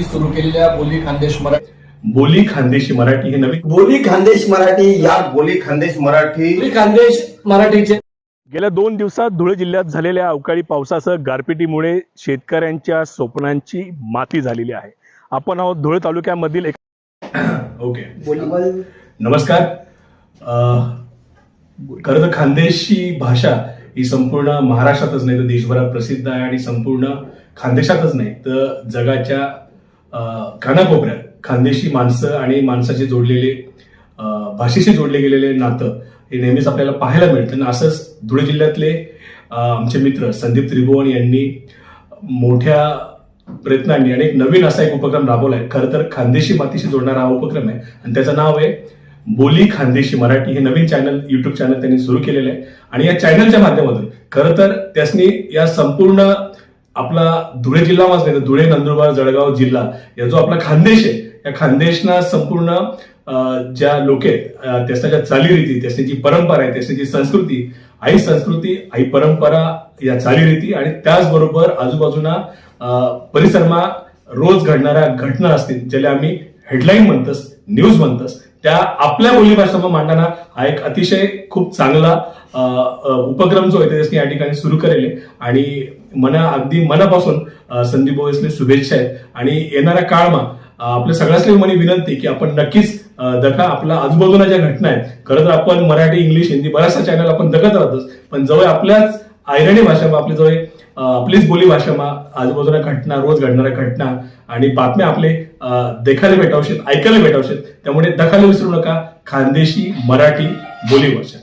यांनी सुरू केलेल्या बोली खानदेश मराठी. बोली खानदेशी मराठी हे नवीन बोली खानदेश मराठी या बोली खानदेश मराठी बोली खानदेश मराठीचे. गेल्या दोन दिवसात धुळे जिल्ह्यात झालेल्या अवकाळी पावसासह गारपिटीमुळे शेतकऱ्यांच्या स्वप्नांची माती झालेली आहे. आपण आहोत धुळे तालुक्यामधील एक ओके. नमस्कार. अं, खरं तर खानदेशी भाषा ही संपूर्ण महाराष्ट्रातच नाही तर देशभरात प्रसिद्ध आहे आणि संपूर्ण खानदेशातच नाही तर जगाच्या कानाकोपऱ्यात खानदेशी माणसं आणि माणसाचे जोडलेले भाषेशी जोडले गेलेले नातं हे नेहमीच आपल्याला पाहायला मिळतं. आणि असंच धुळे जिल्ह्यातले आमचे मित्र संदीप त्रिभुवन यांनी मोठ्या प्रयत्नांनी आणि एक नवीन असा एक उपक्रम राबवला आहे खरं तर खानदेशी मातीशी जोडणारा हा उपक्रम आहे. आणि त्याचं नाव आहे बोली खानदेशी मराठी. हे नवीन चॅनल युट्यूब चॅनल त्यांनी सुरू केलेलं आहे. आणि या चॅनलच्या माध्यमातून खरं तर त्यासनी या संपूर्ण आपला धुळे जिल्हा वाच नाही तर धुळे नंदुरबार जळगाव जिल्हा या जो आपला खानदेश आहे या खानदेशना संपूर्ण ज्या लोक आहेत त्याच्या ज्या चालीरीती त्याची जी परंपरा आहे त्याची जी संस्कृती आई संस्कृती आई परंपरा या चालीरीती आणि त्याचबरोबर आजूबाजूना परिसरमा रोज घडणाऱ्या घटना असतील ज्याला आम्ही हेडलाईन म्हणतोस न्यूज म्हणतोस त्या आपल्या बोलीभाषामध्ये मांडताना हा एक अतिशय खूप चांगला उपक्रम जो आहे ते त्यांनी या ठिकाणी सुरू करेल. आणि मना अगदी मनापासून संदीप बोयसले शुभेच्छा आहेत. आणि येणाऱ्या काळमा आपल्या सगळ्यासले मनी विनंती की आपण नक्कीच दखा आपल्या आजूबाजूला ज्या घटना आहेत खरं तर आपण मराठी इंग्लिश हिंदी बऱ्याचशा चॅनल आपण दखत राहतोच. पण जवळ आपल्याच आयरणी भाषा आपली जवळ आपलीच बोली भाषा आजूबाजूला घटना रोज घडणाऱ्या घटना आणि बातम्या आपले देखायला भेटावशेत ऐकायला भेटावशेत. त्यामुळे दखायला विसरू नका. खानदेशी मराठी बोली भाषा.